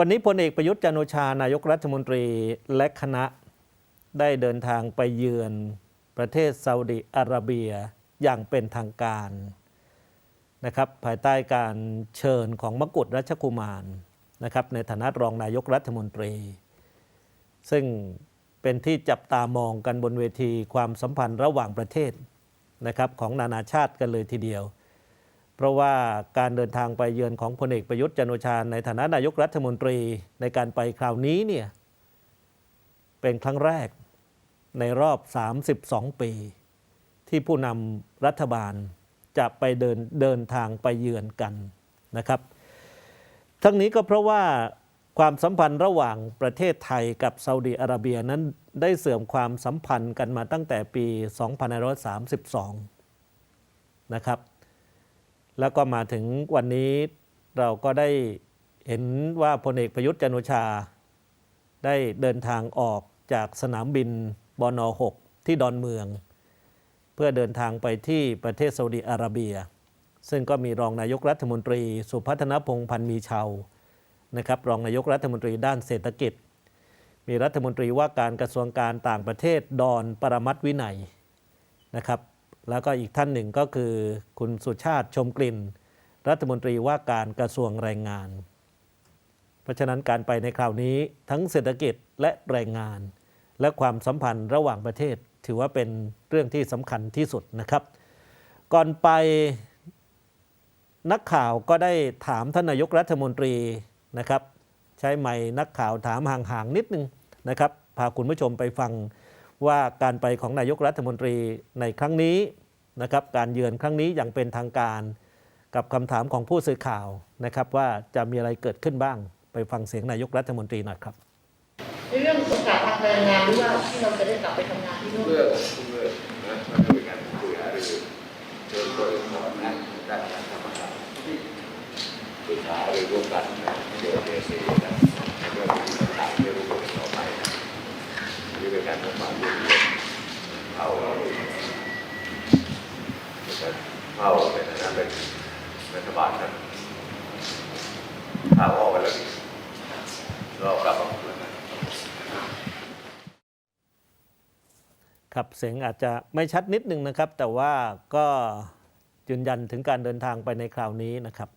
วันนี้พลเอกประยุทธ์จันโอชานายกรัฐมนตรีและคณะได้เดินทางไปเยือนประเทศซาอุดิอาระเบียอย่างเป็นทางการนะครับภายใต้การเชิญของมกุฎรัชกุมารนะครับในฐานะรองนายกรัฐมนตรี ซึ่งเป็นที่จับตามองกันบนเวทีความสัมพันธ์ระหว่างประเทศนะครับของนานาชาติกันเลยทีเดียว เพราะว่าการเดินทางไปเยือนของพลเอกประยุทธ์จันโอชาในฐานะนายกรัฐมนตรีในการไปคราวนี้เนี่ยเป็นครั้งแรกในรอบ 32 ปี ที่ผู้นำรัฐบาลจะไปเดินเดินทางไปเยือนกันนะครับ ทั้งนี้ก็เพราะว่าความสัมพันธ์ระหว่างประเทศไทยกับซาอุดีอาระเบียนั้นได้เสื่อมความสัมพันธ์กันมาตั้งแต่ปี 2532 นะครับ แล้วก็มาถึงวันนี้เราก็ได้เห็นว่าพลเอกประยุทธ์จันโอชา ได้เดินทางออกจากสนามบินบอนอ6ที่ดอนเมือง เพื่อเดินทางไปที่ประเทศซาอุดิอาระเบีย ซึ่งก็มีรองนายกรัฐมนตรี สุพัฒนพงษ์พันธ์มีชาวนะครับรองนายกรัฐมนตรีด้านเศรษฐกิจ มีรัฐมนตรีว่าการกระทรวงการต่างประเทศดอนปรมัตวินัยนะครับ แล้วก็อีกท่านหนึ่งก็คือ คุณสุชาติชมกลิ่น รัฐมนตรีว่าการกระทรวงแรงงาน เพราะฉะนั้นการไปในคราวนี้ทั้งเศรษฐกิจและแรงงาน และความสัมพันธ์ระหว่างประเทศ ถือว่าเป็นเรื่องที่สำคัญที่สุดนะครับ ก่อนไปนักข่าวก็ได้ถามท่านนายกรัฐมนตรีนะครับ ใช้ไม้นักข่าวถามห่างๆนิดนึงนะครับพาคุณผู้ชมไปฟัง ว่าการไปของนายกรัฐมนตรีในครั้งนี้นะครับการเยือนครั้งนี้อย่างเป็นทางการ กับคำถามของผู้สื่อข่าวนะครับว่าจะมีอะไรเกิดขึ้นบ้าง ไปฟังเสียงนายกรัฐมนตรีหน่อยครับในเรื่องโอกาสทางแรงงานหรือว่าที่เราจะได้กลับไปทำงานที่นู่นเรื่องทุกเรื่องนะมันก็เป็นการคุยหารือเชิญตัวเองก่อนนะด้านการทำงานที่ปรึกษาหรือร่วมกันนะเกี่ยวกับเอซีนะแล้วก็มีคำถามที่รู้กันต่อไปนะนี่เป็นการทำงานร่วมกันเอาเรา เข้าในฐานะเป็นรัฐบาลกันถ้าออกไปแล้วดีเรากลับมาคุยกันครับเสียงอาจจะไม่ชัดนิดนึงนะครับ แต่ว่าก็ยืนยันถึงการเดินทางไปในคราวนี้นะครับ